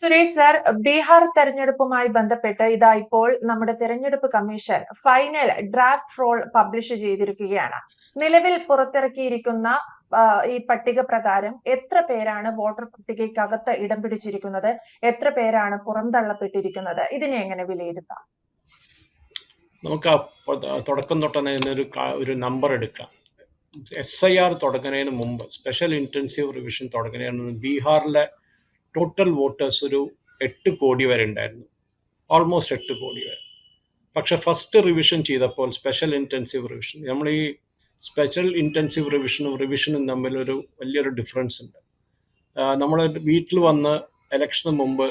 Suresh sir Bihar തെരഞ്ഞെടുപ്പുമായി ബന്ധപ്പെട്ട് ഇതാ ഇപ്പോൾ നമ്മുടെ തെരഞ്ഞെടുപ്പ് commission final draft roll publish ചെയ്തിരിക്കുകയാണ്. നിലവിൽ പുറത്തിറക്കിയിരിക്കുന്ന ഈ പട്ടിക പ്രകാരം എത്ര പേരാണ് വോട്ടർ പട്ടികയ്ക്കകത്ത് ഇടം പിടിച്ചിരിക്കുന്നത്? എത്ര പേരാണ് പുറന്തള്ളപ്പെട്ടിരിക്കുന്നത്? ഇതിനെ എങ്ങനെ വിലയിരുത്താം? നമുക്ക് തുടക്കം തൊട്ട് ഒരു ഒരു നമ്പർ എടുക്കാം. എസ് ഐ ആർ തുടങ്ങുന്നതിന് മുമ്പ് സ്പെഷ്യൽ ഇന്റൻസീവ് റിവിഷൻ തുടങ്ങുന്നതിന് ബീഹാറിലെ ടോട്ടൽ വോട്ടേഴ്സ് ഒരു എട്ട് കോടി വരെ ഉണ്ടായിരുന്നു. ഓൾമോസ്റ്റ് എട്ട് കോടി വരെ. പക്ഷെ ഫസ്റ്റ് റിവിഷൻ ചെയ്തപ്പോൾ സ്പെഷ്യൽ ഇന്റൻസീവ് റിവിഷൻ നമ്മൾ ഈ സ്പെഷ്യൽ ഇന്റൻസീവ് റിവിഷനും റിവിഷനും തമ്മിൽ ഒരു വലിയൊരു ഡിഫറൻസ് ഉണ്ട്. നമ്മൾ വീട്ടിൽ വന്ന് ഇലക്ഷന് മുമ്പ്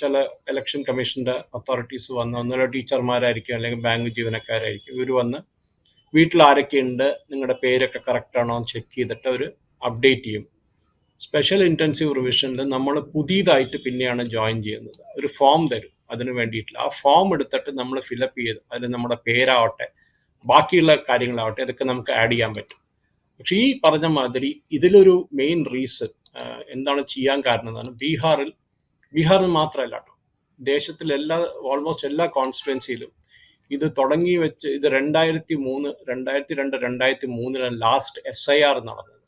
ചില ഇലക്ഷൻ കമ്മീഷന്റെ അതോറിറ്റീസ് വന്ന് ഒന്നുമില്ല ടീച്ചർമാരായിരിക്കും അല്ലെങ്കിൽ ബാങ്ക് ജീവനക്കാരായിരിക്കും ഇവർ വന്ന് വീട്ടിൽ ആരൊക്കെ ഉണ്ട് നിങ്ങളുടെ പേരൊക്കെ കറക്റ്റ് ആണോ എന്ന് ചെക്ക് ചെയ്തിട്ട് അവർ അപ്ഡേറ്റ് ചെയ്യും. സ്പെഷ്യൽ ഇന്റൻസീവ് റിവിഷനിൽ നമ്മൾ പുതിയതായിട്ട് പിന്നെയാണ് ജോയിൻ ചെയ്യുന്നത്. ഒരു ഫോം തരും. അതിന് വേണ്ടിയിട്ടില്ല. ആ ഫോം എടുത്തിട്ട് നമ്മൾ ഫിലപ്പ് ചെയ്ത് അതിൽ നമ്മുടെ പേരാവട്ടെ ബാക്കിയുള്ള കാര്യങ്ങളാവട്ടെ ഇതൊക്കെ നമുക്ക് ആഡ് ചെയ്യാൻ പറ്റും. പക്ഷെ ഈ പറഞ്ഞ മാതിരി ഇതിലൊരു മെയിൻ റീസൺ എന്താണ് ചെയ്യാൻ കാരണം എന്നാണ് ബീഹാറിൽ ബീഹാറിൽ മാത്രമല്ല കേട്ടോ ദേശത്തിലെ എല്ലാ ഓൾമോസ്റ്റ് എല്ലാ കോൺസ്റ്റിറ്റുവൻസിയിലും ഇത് തുടങ്ങി വെച്ച് ഇത് രണ്ടായിരത്തി മൂന്ന് രണ്ടായിരത്തി രണ്ട് രണ്ടായിരത്തി മൂന്നിലാണ് ലാസ്റ്റ് എസ് ഐ ആർ നടന്നത്.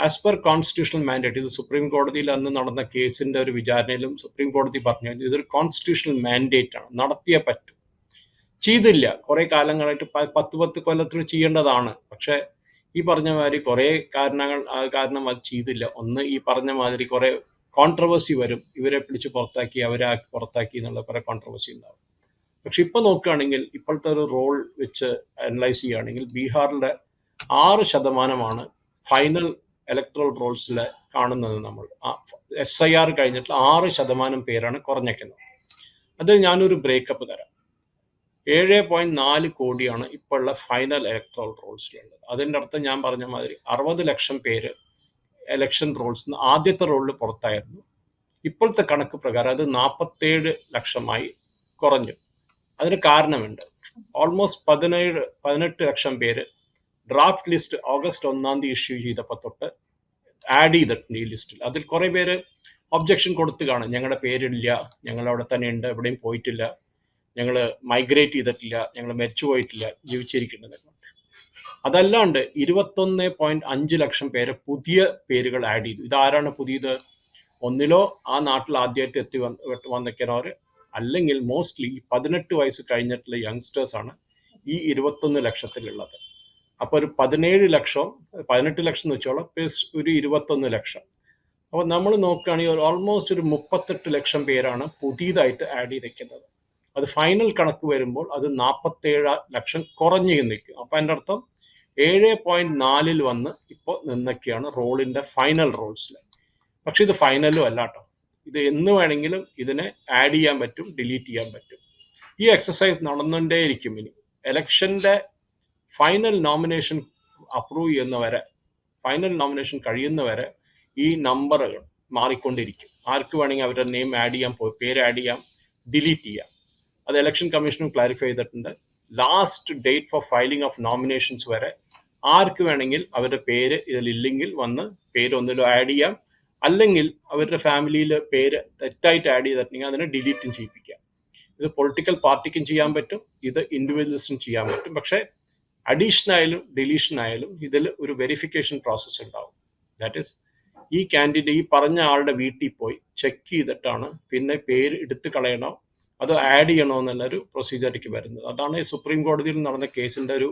ആസ് പെർ കോൺസ്റ്റിറ്റ്യൂഷണൽ മാൻഡേറ്റ് ഇത് സുപ്രീം കോടതിയിൽ അന്ന് നടന്ന കേസിന്റെ ഒരു വിചാരണയിലും സുപ്രീം കോടതി പറഞ്ഞു ഇതൊരു കോൺസ്റ്റിറ്റ്യൂഷണൽ മാൻഡേറ്റ് ആണ് നടത്തിയേ പറ്റും. ചെയ്തില്ല. കുറെ കാലങ്ങളായിട്ട് പത്ത് പത്ത് കൊല്ലത്തിൽ ചെയ്യേണ്ടതാണ്. പക്ഷെ ഈ പറഞ്ഞ മാതിരി കുറെ കാരണങ്ങൾ കാരണം അത് ചെയ്തില്ല. ഒന്ന് ഈ പറഞ്ഞ മാതിരി കുറെ കോൺട്രവേഴ്സി വരും. ഇവരെ പിടിച്ച് പുറത്താക്കി അവരെ പുറത്താക്കി എന്നുള്ള കുറെ കോൺട്രവേഴ്സി ഉണ്ടാവും. പക്ഷെ ഇപ്പൊ നോക്കുകയാണെങ്കിൽ ഇപ്പോഴത്തെ ഒരു റോൾ വെച്ച് അനലൈസ് ചെയ്യുകയാണെങ്കിൽ ബീഹാറിലെ ആറ് ശതമാനമാണ് ഫൈനൽ ഇലക്ട്രൽ റോൾസിൽ കാണുന്നത് നമ്മൾ. എസ് ഐ ആർ കഴിഞ്ഞിട്ട് ആറ് ശതമാനം പേരാണ് കുറഞ്ഞേക്കുന്നത്. അത് ഞാനൊരു ബ്രേക്കപ്പ് തരാം. ഏഴ് പോയിന്റ് നാല് കോടിയാണ് ഇപ്പോഴുള്ള ഫൈനൽ ഇലക്ട്രൽ റോൾസിലുള്ളത് അതിന്റെ അർത്ഥം ഞാൻ പറഞ്ഞ മാതിരി അറുപത് ലക്ഷം പേര് എലക്ഷൻ റോൾസ് ആദ്യത്തെ റോളിൽ പുറത്തായിരുന്നു. ഇപ്പോഴത്തെ കണക്ക് പ്രകാരം അത് നാൽപ്പത്തേഴ് ലക്ഷമായി കുറഞ്ഞു. അതിന് കാരണമുണ്ട്. ഓൾമോസ്റ്റ് പതിനേഴ് പതിനെട്ട് ലക്ഷം പേര് ഡ്രാഫ്റ്റ് ലിസ്റ്റ് ഓഗസ്റ്റ് ഒന്നാം തീയതി ഇഷ്യൂ ചെയ്തപ്പോൾ തൊട്ട് ആഡ് ചെയ്തിട്ടുണ്ട് ഈ ലിസ്റ്റിൽ അതിൽ കുറേ പേര് ഒബ്ജക്ഷൻ കൊടുത്തു കാണും. ഞങ്ങളുടെ പേരില്ല ഞങ്ങൾ അവിടെ തന്നെ ഉണ്ട് എവിടെയും പോയിട്ടില്ല ഞങ്ങൾ മൈഗ്രേറ്റ് ചെയ്തിട്ടില്ല ഞങ്ങൾ മരിച്ചു പോയിട്ടില്ല ജീവിച്ചിരിക്കുന്നത്. അതല്ലാണ്ട് ഇരുപത്തൊന്ന് പോയിന്റ് അഞ്ച് ലക്ഷം പേരെ പുതിയ പേരുകൾ ആഡ് ചെയ്തു. ഇതാരാണ് പുതിയത്? ഒന്നിലോ ആ നാട്ടിൽ ആദ്യമായിട്ട് എത്തി വന്ന് വന്നിരിക്കുന്നവർ അല്ലെങ്കിൽ മോസ്റ്റ്ലി പതിനെട്ട് വയസ്സ് കഴിഞ്ഞിട്ടുള്ള യങ്സ്റ്റേഴ്സ് ആണ് ഈ ഇരുപത്തൊന്ന് ലക്ഷത്തിലുള്ളത്. അപ്പോൾ ഒരു പതിനേഴ് ലക്ഷം പതിനെട്ട് ലക്ഷം എന്ന് വെച്ചോളാം പ്ലസ് ഒരു ഇരുപത്തൊന്ന് ലക്ഷം. അപ്പോൾ നമ്മൾ നോക്കുകയാണെങ്കിൽ ഒരു ഓൾമോസ്റ്റ് ഒരു മുപ്പത്തെട്ട് ലക്ഷം പേരാണ് പുതിയതായിട്ട് ആഡ് ചെയ്തിരിക്കുന്നത്. അത് ഫൈനൽ കണക്ക് വരുമ്പോൾ അത് നാൽപ്പത്തേഴ് ലക്ഷം കുറഞ്ഞു നിൽക്കും. അപ്പം അതിന്റെ അർത്ഥം ഏഴ് പോയിന്റ് നാലിൽ വന്ന് ഇപ്പോൾ നിന്നൊക്കെയാണ് റോളിന്റെ ഫൈനൽ റോൾസിൽ പക്ഷെ ഇത് ഫൈനലും അല്ല കേട്ടോ ഇത് എന്ന് വേണമെങ്കിലും ഇതിനെ ആഡ് ചെയ്യാൻ പറ്റും ഡിലീറ്റ് ചെയ്യാൻ പറ്റും. ഈ എക്സസൈസ് നടന്നുകൊണ്ടേയിരിക്കും ഇനി. എലക്ഷന്റെ ഫൈനൽ നോമിനേഷൻ അപ്രൂവ് ചെയ്യുന്നവരെ ഫൈനൽ നോമിനേഷൻ കഴിയുന്നവരെ ഈ നമ്പറുകൾ മാറിക്കൊണ്ടിരിക്കും. ആർക്ക് വേണമെങ്കിൽ അവരുടെ നെയിം ആഡ് ചെയ്യാം പേര് ആഡ് ചെയ്യാം ഡിലീറ്റ് ചെയ്യാം. അത് ഇലക്ഷൻ കമ്മീഷനും ക്ലാരിഫൈ ചെയ്തിട്ടുണ്ട്. Last date for filing of nominations വരെ ആർക്ക് വേണമെങ്കിൽ അവരുടെ പേര് ഇതിലില്ലെങ്കിൽ വന്ന് പേര് ഒന്നിലും ആഡ് ചെയ്യാം. അല്ലെങ്കിൽ അവരുടെ ഫാമിലിയിൽ പേര് തെറ്റായിട്ട് ആഡ് ചെയ്തിട്ടുണ്ടെങ്കിൽ അതിനെ ഡിലീറ്റും ചെയ്യിപ്പിക്കാം. ഇത് പൊളിറ്റിക്കൽ പാർട്ടിക്കും ചെയ്യാൻ പറ്റും ഇത് ഇൻഡിവിജ്വൽസിനും ചെയ്യാൻ പറ്റും. പക്ഷേ അഡീഷൻ ആയാലും ഡിലീഷൻ ആയാലും ഇതിൽ ഒരു വെരിഫിക്കേഷൻ പ്രോസസ്സ് ഉണ്ടാവും. ദാറ്റ് ഈസ് ഈ കാൻഡിഡേറ്റ് ഈ പറഞ്ഞ ആളുടെ വീട്ടിൽ പോയി ചെക്ക് ചെയ്തിട്ടാണ് പിന്നെ പേര് എടുത്തു കളയണോ അത് ആഡ് ചെയ്യണോ എന്നുള്ളൊരു പ്രൊസീജിയറിലേക്ക് വരുന്നത്. അതാണ് സുപ്രീം കോടതിയിൽ നടന്ന കേസിന്റെ ഒരു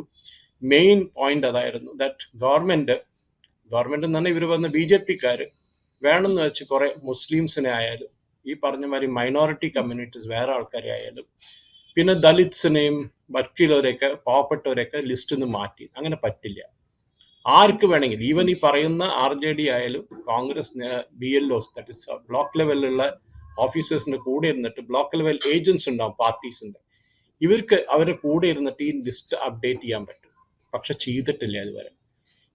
മെയിൻ പോയിന്റ് അതായിരുന്നു. ദാറ്റ് ഗവൺമെന്റ് ഗവൺമെന്റ് തന്നെ ഇവർ വന്ന ബി ജെ പിക്കാർ വേണമെന്ന് വെച്ച് കുറെ മുസ്ലിംസിനെ ആയാലും ഈ പറഞ്ഞ മാതിരി മൈനോറിറ്റി കമ്മ്യൂണിറ്റീസ് വേറെ ആൾക്കാരെ ആയാലും പിന്നെ ദലിത്സിനെയും ബാക്കിയുള്ളവരെയൊക്കെ പാവപ്പെട്ടവരെയൊക്കെ ലിസ്റ്റ് നിന്ന് മാറ്റി. അങ്ങനെ പറ്റില്ല. ആർക്ക് വേണമെങ്കിൽ ഈവൻ ഈ പറയുന്ന ആർ ജെ ഡി ആയാലും Congress B L Os that is block ലെവലിലുള്ള ഓഫീസേഴ്സിന്റെ കൂടെ ഇരുന്നിട്ട് ബ്ലോക്ക് ലെവൽ ഏജൻസ് ഉണ്ടാവും ഉണ്ട് ഇവർക്ക് അവരുടെ കൂടെ ഇരുന്നിട്ട് ഈ ലിസ്റ്റ് അപ്ഡേറ്റ് ചെയ്യാൻ പറ്റും. പക്ഷെ ചെയ്തിട്ടില്ല ഇതുവരെ.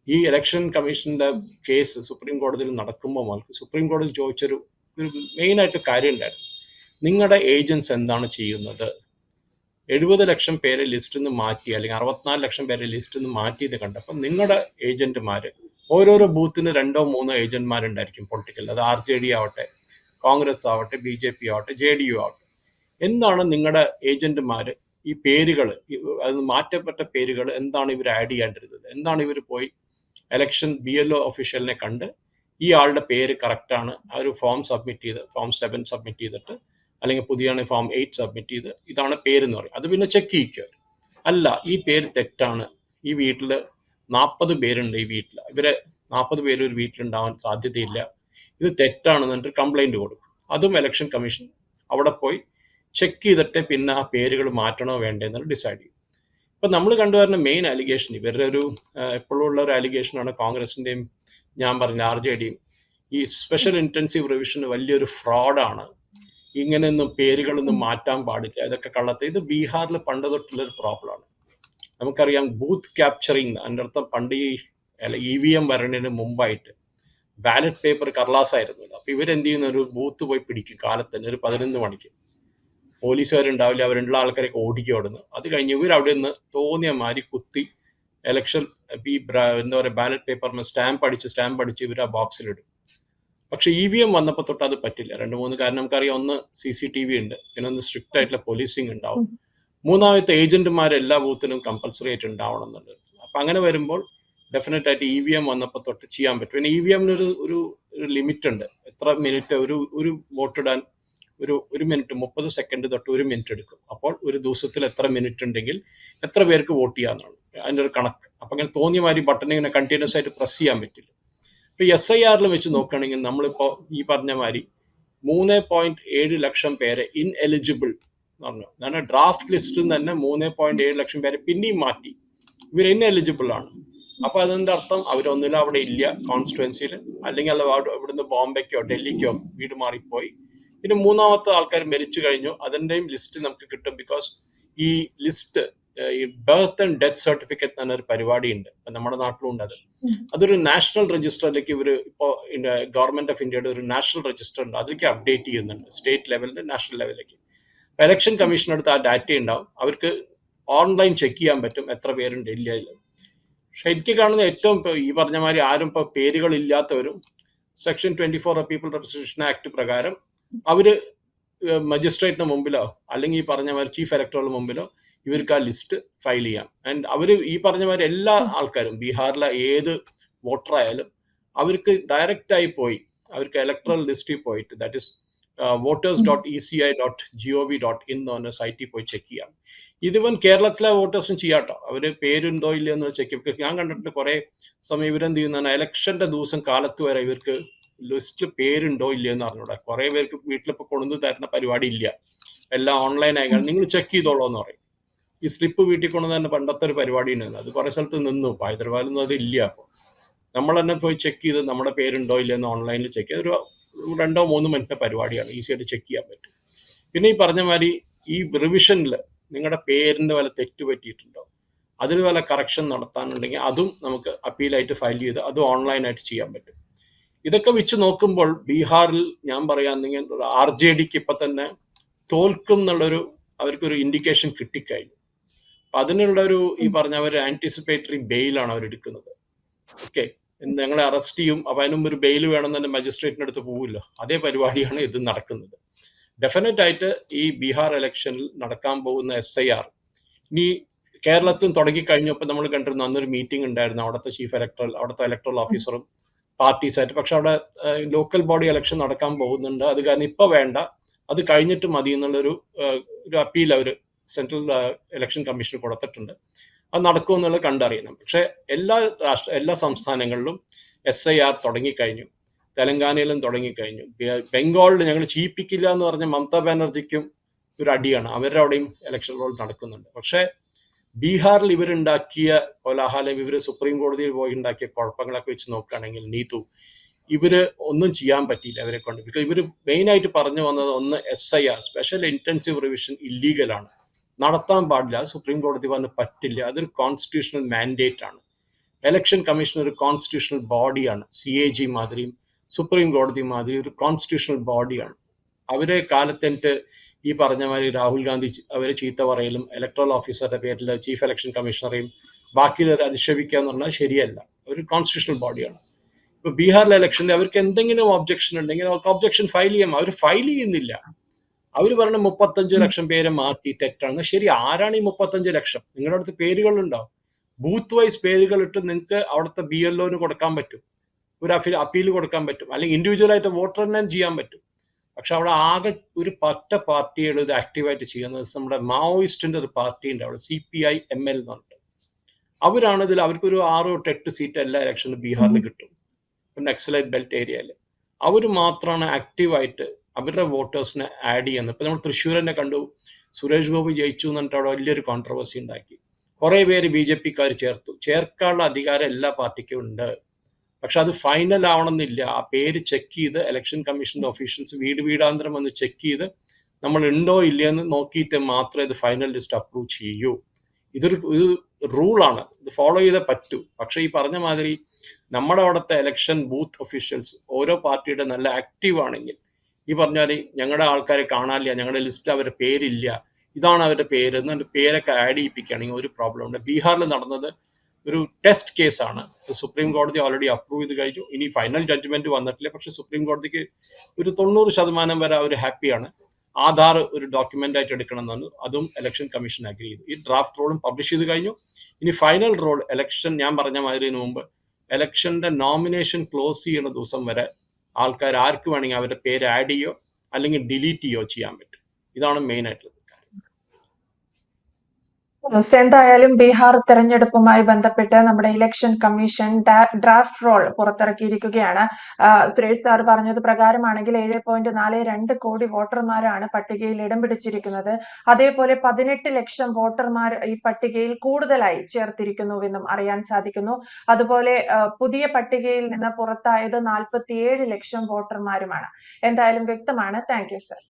ഈ ഇലക്ഷൻ കമ്മീഷന്റെ കേസ് സുപ്രീം കോടതിയിൽ നടക്കുമ്പോൾ മുതൽ സുപ്രീം കോടതി ചോദിച്ചൊരു ഒരു മെയിനായിട്ട് കാര്യം ഉണ്ടായിരുന്നു നിങ്ങളുടെ ഏജൻസ് എന്താണ് ചെയ്യുന്നത്? എഴുപത് ലക്ഷം പേരെ ലിസ്റ്റിൽ നിന്ന് മാറ്റി അല്ലെങ്കിൽ അറുപത്തിനാല് ലക്ഷം പേരെ ലിസ്റ്റിൽ നിന്ന് മാറ്റിയത് കണ്ടപ്പോൾ നിങ്ങളുടെ ഏജന്റുമാർ ഓരോരോ ബൂത്തിന് രണ്ടോ മൂന്നോ ഏജന്റ്മാരുണ്ടായിരിക്കും പൊളിറ്റിക്കൽ അത് ആർ ജെ ഡി ആവട്ടെ കോൺഗ്രസ് ആവട്ടെ ബി ജെ പി ആവട്ടെ ജെ ഡി യു ആവട്ടെ. എന്താണ് നിങ്ങളുടെ ഏജന്റുമാർ ഈ പേരുകൾ അത് മാറ്റപ്പെട്ട പേരുകൾ എന്താണ് ഇവർ ആഡ് ചെയ്യാണ്ടിരുന്നത്? എന്താണ് ഇവർ പോയി എലക്ഷൻ ബി എൽ ഒ ഒഫീഷ്യലിനെ കണ്ട് ഈ ആളുടെ പേര് കറക്റ്റാണ് ആ ഒരു ഫോം സബ്മിറ്റ് ചെയ്ത് ഫോം സെവൻ സബ്മിറ്റ് ചെയ്തിട്ട് അല്ലെങ്കിൽ പുതിയ ഫോം എയ്റ്റ് സബ്മിറ്റ് ചെയ്ത് ഇതാണ് പേര് എന്ന് പറയും. അത് പിന്നെ ചെക്ക് ചെയ്യിക്കുക. അല്ല ഈ പേര് തെറ്റാണ്. ഈ വീട്ടിൽ നാൽപ്പത് പേരുണ്ട് ഈ വീട്ടിൽ ഇവരെ നാൽപ്പത് പേര് ഒരു വീട്ടിലുണ്ടാവാൻ സാധ്യതയില്ല. ഇത് തെറ്റാണെന്ന് പറഞ്ഞിട്ട് കംപ്ലൈന്റ് കൊടുക്കും. അതും ഇലക്ഷൻ കമ്മീഷൻ അവിടെ പോയി ചെക്ക് ചെയ്തിട്ട് പിന്നെ ആ പേരുകൾ മാറ്റണോ വേണ്ടേ എന്ന് ഡിസൈഡ് ചെയ്യും. ഇപ്പം നമ്മൾ കണ്ടുവരുന്ന മെയിൻ അലിഗേഷൻ ഇവരുടെ ഒരു എപ്പോഴും ഉള്ള ഒരു അലിഗേഷനാണ് കോൺഗ്രസിന്റെയും ഞാൻ പറഞ്ഞ ആർ ജെ ഡിയും ഈ സ്പെഷ്യൽ ഇന്റൻസീവ് റിവിഷൻ വലിയൊരു ഫ്രോഡാണ് ഇങ്ങനെയൊന്നും പേരുകളൊന്നും മാറ്റാൻ പാടില്ല. ഇതൊക്കെ കള്ളത്തെ ഇത് ബീഹാറിൽ പണ്ട് തൊട്ടുള്ളൊരു പ്രോബ്ലമാണ് നമുക്കറിയാം ബൂത്ത് ക്യാപ്ചറിങ് അതിന്റെ അർത്ഥം പണ്ട് ഈ ഇ വി എം വരണതിന് മുമ്പായിട്ട് ബാലറ്റ് പേപ്പർ കർലാസായിരുന്നു അപ്പൊ ഇവരെന്ത് ചെയ്യുന്ന? ഒരു ബൂത്ത് പോയി പിടിക്കും കാലത്ത് തന്നെ ഒരു പതിനൊന്ന് മണിക്ക്. പോലീസുകാരുണ്ടാവില്ല അവരുള്ള ആൾക്കാരൊക്കെ ഓടിക്കും അവിടുന്ന്. അത് കഴിഞ്ഞ് ഇവർ അവിടെ നിന്ന് തോന്നിയ മാതിരി കുത്തി എലക്ഷൻ ഈ എന്താ പറയുക ബാലറ്റ് പേപ്പറിന് സ്റ്റാമ്പ് അടിച്ച് സ്റ്റാമ്പ് അടിച്ച് ഇവർ ആ ബോക്സിലിടും പക്ഷെ ഇ വി എം വന്നപ്പോൾ തൊട്ട് അത് പറ്റില്ല. രണ്ട് മൂന്ന് കാരണം നമുക്കറിയാം ഒന്ന് സി സി ടി വി ഉണ്ട്. പിന്നെ ഒന്ന് സ്ട്രിക്റ്റ് ആയിട്ടുള്ള പോലീസിംഗ് ഉണ്ടാവും. മൂന്നാമത്തെ ഏജന്റുമാർ എല്ലാ ബൂത്തിലും കമ്പൽസറി ആയിട്ട് ഉണ്ടാവണം എന്നുള്ളത്. അപ്പൊ അങ്ങനെ വരുമ്പോൾ ഡെഫിനറ്റ് ആയിട്ട് ഇ വി എം വന്നപ്പോൾ തൊട്ട് ചെയ്യാൻ പറ്റും. പിന്നെ ഇ വി എമ്മിന് ഒരു ലിമിറ്റ് ഉണ്ട്. എത്ര മിനിറ്റ് ഒരു ഒരു വോട്ട് ഇടാൻ ഒരു ഒരു മിനിറ്റ് മുപ്പത് സെക്കൻഡ് തൊട്ട് ഒരു മിനിറ്റ് എടുക്കും. അപ്പോൾ ഒരു ദിവസത്തിൽ എത്ര മിനിറ്റ് ഉണ്ടെങ്കിൽ എത്ര പേർക്ക് വോട്ട് ചെയ്യാന്നുള്ളൂ അതിന്റെ ഒരു കണക്ക്. അപ്പൊ അങ്ങനെ തോന്നിയ മാതിരി ബട്ടൺ ഇങ്ങനെ കണ്ടിന്യൂസ് ആയിട്ട് പ്രസ് ചെയ്യാൻ പറ്റില്ല. ഇപ്പൊ എസ് ഐ ആറിൽ വെച്ച് നോക്കുകയാണെങ്കിൽ നമ്മളിപ്പോ ഈ പറഞ്ഞ മാതിരി മൂന്ന് പോയിന്റ് ഏഴ് ലക്ഷം പേരെ ഇൻ എലിജിബിൾ എന്ന് പറഞ്ഞു. കാരണം ഡ്രാഫ്റ്റ് ലിസ്റ്റിൽ തന്നെ മൂന്ന് പോയിന്റ് ഏഴ് ലക്ഷം പേരെ പിന്നെയും മാറ്റി. ഇവർ ഇൻ എലിജിബിൾ ആണ്. അപ്പൊ അതിന്റെ അർത്ഥം അവരൊന്നിലും അവിടെ ഇല്ല കോൺസ്റ്റുവൻസിയിൽ അല്ലെങ്കിൽ അല്ല ഇവിടുന്ന് ബോംബെക്കോ ഡൽഹിക്കോ വീട് മാറിപ്പോയി. പിന്നെ മൂന്നാമത്തെ ആൾക്കാർ മരിച്ചു കഴിഞ്ഞു. അതിന്റെയും ലിസ്റ്റ് നമുക്ക് കിട്ടും. ബിക്കോസ് ഈ ലിസ്റ്റ് ഈ ബർത്ത് ആൻഡ് ഡെത്ത് സർട്ടിഫിക്കറ്റ് തന്നെ ഒരു പരിപാടി ഉണ്ട് നമ്മുടെ നാട്ടിലുണ്ട് അത്. അതൊരു നാഷണൽ രജിസ്റ്ററിലേക്ക് ഇവർ ഇപ്പോൾ ഗവൺമെന്റ് ഓഫ് ഇന്ത്യയുടെ ഒരു നാഷണൽ രജിസ്റ്റർ ഉണ്ട്. അതിലേക്ക് അപ്ഡേറ്റ് ചെയ്യുന്നുണ്ട്. സ്റ്റേറ്റ് ലെവലിൽ നാഷണൽ ലെവലിലേക്ക് ഇലക്ഷൻ കമ്മീഷൻ അടുത്ത് ആ ഡാറ്റ ഉണ്ടാവും. അവർക്ക് ഓൺലൈൻ ചെക്ക് ചെയ്യാൻ പറ്റും എത്ര പേരുണ്ട് ഇല്ല പക്ഷെ എനിക്ക് കാണുന്ന ഏറ്റവും ഈ പറഞ്ഞ മാതിരി ആരും ഇപ്പൊ പേരുകൾ ഇല്ലാത്തവരും section twenty four people representation act പ്രകാരം അവർ മജിസ്ട്രേറ്റിന് മുമ്പിലോ അല്ലെങ്കിൽ ഈ പറഞ്ഞ മാതിരി ചീഫ് ഇലക്ടറുടെ മുമ്പിലോ ഇവർക്ക് ആ ലിസ്റ്റ് ഫയൽ ചെയ്യാം. ആൻഡ് അവർ ഈ പറഞ്ഞ മാതിരി എല്ലാ ആൾക്കാരും ബീഹാറിലെ ഏത് വോട്ടറായാലും അവർക്ക് ഡയറക്റ്റ് ആയി പോയി അവർക്ക് ഇലക്ട്രൽ ലിസ്റ്റിൽ പോയിട്ട് that is voters dot E C I dot G O V dot in എന്ന് പറഞ്ഞ സൈറ്റിൽ പോയി ചെക്ക് ചെയ്യാം. ഇതിവൻ കേരളത്തിലെ വോട്ടേഴ്സും ചെയ്യാട്ടോ അവർ പേരുണ്ടോ ഇല്ലയോ എന്ന് ചെക്ക് ഞാൻ കണ്ടിട്ടുണ്ട് കുറെ സമയം ഇവരെന്ത് ചെയ്യുന്നതാണ് ഇലക്ഷന്റെ ദിവസം കാലത്ത് വരെ ഇവർക്ക് ലിസ്റ്റിൽ പേരുണ്ടോ ഇല്ലയോ എന്ന് അറിഞ്ഞൂടെ. കുറെ പേർക്ക് വീട്ടിലിപ്പോ കൊണ്ടു തരുന്ന പരിപാടി ഇല്ല. എല്ലാം ഓൺലൈൻ ആയി നിങ്ങൾ ചെക്ക് ചെയ്തോളൂ എന്ന് പറയും. ഈ സ്ലിപ്പ് വീട്ടിൽ കൊണ്ടു തന്നെ പണ്ടത്തെ ഒരു പരിപാടി ഉണ്ടായിരുന്നു അത് കുറെ സ്ഥലത്ത് നിന്നു. ഹൈദരാബാദിലൊന്നും അത് ഇല്ല അപ്പോൾ നമ്മൾ തന്നെ പോയി ചെക്ക് ചെയ്ത് നമ്മുടെ പേരുണ്ടോ ഇല്ലയെന്ന് ഓൺലൈനിൽ ചെക്ക് ചെയ്ത് ഒരു രണ്ടോ മൂന്നോ മിനിറ്റ് പരിപാടിയാണ്. ഈസി ആയിട്ട് ചെക്ക് ചെയ്യാൻ പറ്റും. പിന്നെ ഈ പറഞ്ഞ മാതിരി ഈ റിവിഷനിൽ നിങ്ങളുടെ പേരിന്റെ വല്ല തെറ്റ് പറ്റിയിട്ടുണ്ടോ? അതിൽ വല്ല കറക്ഷൻ നടത്താനുണ്ടെങ്കിൽ അതും നമുക്ക് അപ്പീലായിട്ട് ഫയൽ ചെയ്ത് അത് ഓൺലൈനായിട്ട് ചെയ്യാൻ പറ്റും. ഇതൊക്കെ വെച്ച് നോക്കുമ്പോൾ ബീഹാറിൽ ഞാൻ പറയാന്നെങ്കിൽ ആർ ജെ ഡിക്ക് ഇപ്പൊ തന്നെ തോൽക്കും എന്നുള്ളൊരു അവർക്കൊരു ഇൻഡിക്കേഷൻ കിട്ടിക്കഴിഞ്ഞു. അപ്പൊ അതിനുള്ള ഒരു ഈ പറഞ്ഞ ഒരു ആന്റിസിപ്പേറ്ററി ബെയിലാണ് അവർ എടുക്കുന്നത്. ഓക്കെ ഞങ്ങളെ അറസ്റ്റ് ചെയ്യും. അപ്പൊ അതിനും ഒരു ബെയിൽ വേണം തന്നെ മജിസ്ട്രേറ്റിന്റെ അടുത്ത് പോവില്ലോ. അതേ പരിപാടിയാണ് ഇത് നടക്കുന്നത്. ഡെഫിനറ്റ് ആയിട്ട് ഈ ബീഹാർ ഇലക്ഷനിൽ നടക്കാൻ പോകുന്ന എസ് ഐ ആർ ഇനി കേരളത്തിലും തുടങ്ങി കഴിഞ്ഞപ്പോൾ നമ്മൾ കണ്ടിരുന്നു അന്നൊരു മീറ്റിംഗ് ഉണ്ടായിരുന്നു. അവിടുത്തെ ചീഫ് ഇലക്ട്രൽ അവിടുത്തെ ഇലക്ട്രൽ ഓഫീസറും പാർട്ടീസായിട്ട്. പക്ഷെ അവിടെ ലോക്കൽ ബോഡി ഇലക്ഷൻ നടക്കാൻ പോകുന്നുണ്ട്. അത് കാരണം ഇപ്പൊ വേണ്ട. അത് കഴിഞ്ഞിട്ട് മതി എന്നുള്ളൊരു ഒരു അപ്പീൽ അവർ സെൻട്രൽ ഇലക്ഷൻ കമ്മീഷന് കൊടുത്തിട്ടുണ്ട്. അത് നടക്കുമെന്നുള്ളത് കണ്ടറിയണം. പക്ഷെ എല്ലാ രാഷ്ട്ര എല്ലാ സംസ്ഥാനങ്ങളിലും എസ് ഐ ആർ തുടങ്ങിക്കഴിഞ്ഞു. തെലങ്കാനയിലും തുടങ്ങിക്കഴിഞ്ഞു. ബംഗാളിൽ ഞങ്ങൾ ചീപ്പിക്കില്ല എന്ന് പറഞ്ഞ മമതാ ബാനർജിക്കും ഒരു അടിയാണ്. അവരുടെ അവിടെയും ഇലക്ഷൻ റോൾ നടക്കുന്നുണ്ട്. പക്ഷേ ബീഹാറിൽ ഇവരുണ്ടാക്കിയ കോലാഹലം ഇവർ സുപ്രീം കോടതിയിൽ പോയി ഉണ്ടാക്കിയ കുഴപ്പങ്ങളൊക്കെ വെച്ച് നോക്കുകയാണെങ്കിൽ നീതു ഇവർ ഒന്നും ചെയ്യാൻ പറ്റിയില്ല അവരെ കൊണ്ട്. ബിക്കോസ് ഇവർ മെയിൻ ആയിട്ട് പറഞ്ഞു വന്നത് ഒന്ന് S I R special intensive revision ഇല്ലീഗലാണ് നടത്താൻ പാടില്ല സുപ്രീം കോടതി പറഞ്ഞ് പറ്റില്ല അതൊരു കോൺസ്റ്റിറ്റ്യൂഷണൽ മാൻഡേറ്റ് ആണ്. എലക്ഷൻ കമ്മീഷൻ ഒരു കോൺസ്റ്റിറ്റ്യൂഷണൽ ബോഡിയാണ് സി എ ജി മാതിരിയും സുപ്രീം കോടതി മാതിരി ഒരു കോൺസ്റ്റിറ്റ്യൂഷണൽ ബോഡിയാണ് അവരെ കാലത്തെന്നിട്ട് ഈ പറഞ്ഞ മാതിരി രാഹുൽ ഗാന്ധി അവരെ ചീത്ത പറയലും ഇലക്ട്രൽ ഓഫീസറുടെ പേരിൽ ചീഫ് ഇലക്ഷൻ കമ്മീഷണറെയും ബാക്കിയുള്ളവരെ അധിക്ഷേപിക്കുക എന്ന് പറഞ്ഞാൽ ശരിയല്ല. ഒരു കോൺസ്റ്റിറ്റ്യൂഷണൽ ബോഡിയാണ് ഇപ്പൊ ബീഹാറിലെ ഇലക്ഷനിൽ അവർക്ക് എന്തെങ്കിലും ഒബ്ജക്ഷൻ ഉണ്ടെങ്കിൽ അവർക്ക് ഒബ്ജക്ഷൻ ഫയൽ ചെയ്യാം. അവർ ഫയൽ ചെയ്യുന്നില്ല. അവർ പറഞ്ഞ മുപ്പത്തഞ്ച് ലക്ഷം പേരെ മാറ്റി തെറ്റാണ് ശരി ആരാണ് ഈ മുപ്പത്തഞ്ച് ലക്ഷം? നിങ്ങളുടെ അടുത്ത് പേരുകളുണ്ടോ? ബൂത്ത് വൈസ് പേരുകൾ ഇട്ട് നിങ്ങൾക്ക് അവിടുത്തെ ബി എൽ ഒന് കൊടുക്കാൻ പറ്റും. ഒരു അഫീൽ അപ്പീൽ കൊടുക്കാൻ പറ്റും. അല്ലെങ്കിൽ ഇൻഡിവിജ്വൽ ആയിട്ട് വോട്ടർ എണ്ണം ചെയ്യാൻ പറ്റും. പക്ഷെ അവിടെ ആകെ ഒരു പറ്റ പാർട്ടികൾ ഇത് ആക്റ്റീവായിട്ട് ചെയ്യുന്നത് നമ്മുടെ മാവോയിസ്റ്റിന്റെ ഒരു പാർട്ടി ഉണ്ട് അവിടെ C P I M L എന്ന് പറഞ്ഞിട്ട്. അവരാണ് ഇതിൽ അവർക്കൊരു ആറ് തൊട്ട് എട്ട് സീറ്റ് എല്ലാ ഇലക്ഷനിലും ബീഹാറിൽ. കിട്ടും. നക്സലൈറ്റ് ബെൽറ്റ് ഏരിയയിൽ അവർ മാത്രമാണ് ആക്റ്റീവായിട്ട് അവരുടെ വോട്ടേഴ്സിനെ ആഡ് ചെയ്യുന്നത്. ഇപ്പൊ നമ്മൾ തൃശ്ശൂർ തന്നെ കണ്ടു സുരേഷ് ഗോപി ജയിച്ചു എന്നിട്ട് അവിടെ വലിയൊരു കോൺട്രവേഴ്സി ഉണ്ടാക്കി. കുറെ പേര് ബി ജെ പിക്കാർ ചേർത്തു. ചേർക്കാനുള്ള അധികാരം എല്ലാ പാർട്ടിക്കും ഉണ്ട്. പക്ഷെ അത് ഫൈനൽ ആവണമെന്നില്ല. ആ പേര് ചെക്ക് ചെയ്ത് ഇലക്ഷൻ കമ്മീഷന്റെ ഒഫീഷ്യൽസ് വീട് വീടാന്തരം വന്ന് ചെക്ക് ചെയ്ത് നമ്മൾ ഉണ്ടോ ഇല്ലയെന്ന് നോക്കിയിട്ട് മാത്രമേ ഇത് ഫൈനൽ ലിസ്റ്റ് അപ്രൂവ് ചെയ്യൂ. ഇതൊരു ഒരു റൂളാണ് ഇത് ഫോളോ ചെയ്തേ പറ്റൂ. പക്ഷേ ഈ പറഞ്ഞ മാതിരി നമ്മുടെ അവിടുത്തെ ഇലക്ഷൻ ബൂത്ത് ഒഫീഷ്യൽസ് ഓരോ പാർട്ടിയുടെ നല്ല ആക്റ്റീവ് ആണെങ്കിൽ ഈ പറഞ്ഞാൽ ഞങ്ങളുടെ ആൾക്കാരെ കാണാനില്ല ഞങ്ങളുടെ ലിസ്റ്റിൽ അവരുടെ പേരില്ല. ഇതാണ് അവരുടെ പേര്. എന്നിട്ട് പേരൊക്കെ ആഡ് ചെയ്യിപ്പിക്കുകയാണെങ്കിൽ ഒരു പ്രോബ്ലം ഉണ്ട്. ബീഹാറിൽ നടന്നത് ഒരു ടെസ്റ്റ് കേസാണ് സുപ്രീം കോടതി ഓൾറെഡി അപ്രൂവ് ചെയ്ത് കഴിഞ്ഞു. ഇനി ഫൈനൽ ജഡ്ജ്മെന്റ് വന്നിട്ടില്ല. പക്ഷെ സുപ്രീം കോടതിക്ക് ഒരു തൊണ്ണൂറ് ശതമാനം വരെ അവർ ഹാപ്പിയാണ് ആധാർ ഒരു ഡോക്യുമെന്റ് ആയിട്ട് എടുക്കണം എന്നാണ് അതും ഇലക്ഷൻ കമ്മീഷൻ അഗ്രി ചെയ്തു. ഈ ഡ്രാഫ്റ്റ് റോളും പബ്ലിഷ് ചെയ്ത് കഴിഞ്ഞു. ഇനി ഫൈനൽ റോൾ ഇലക്ഷൻ ഞാൻ പറഞ്ഞ മാതിരിന് മുമ്പ് ഇലക്ഷന്റെ നോമിനേഷൻ ക്ലോസ് ചെയ്യുന്ന ദിവസം വരെ ആൾക്കാർ ആർക്ക് വേണമെങ്കിൽ അവരുടെ പേര് ആഡ് ചെയ്യോ അല്ലെങ്കിൽ ഡിലീറ്റ് ചെയ്യോ ചെയ്യാൻ പറ്റും. ഇതാണ് മെയിൻ ആയിട്ടുള്ളത്. എന്തായാലും ബീഹാർ തെരഞ്ഞെടുപ്പുമായി ബന്ധപ്പെട്ട് നമ്മുടെ ഇലക്ഷൻ കമ്മീഷൻ ഡ്രാഫ്റ്റ് റോൾ പുറത്തിറക്കിയിരിക്കുകയാണ്. സുരേഷ് സാർ പറഞ്ഞത് പ്രകാരമാണെങ്കിൽ ഏഴ് പോയിന്റ് നാല് രണ്ട് കോടി വോട്ടർമാരാണ് പട്ടികയിൽ ഇടം പിടിച്ചിരിക്കുന്നത്. അതേപോലെ പതിനെട്ട് ലക്ഷം വോട്ടർമാർ ഈ പട്ടികയിൽ കൂടുതലായി ചേർത്തിരിക്കുന്നുവെന്നും അറിയാൻ സാധിക്കുന്നു. അതുപോലെ പുതിയ പട്ടികയിൽ നിന്ന് പുറത്തായത് നാൽപ്പത്തിയേഴ് ലക്ഷം വോട്ടർമാരുമാണ്. എന്തായാലും വ്യക്തമാണ്. Thank you sir.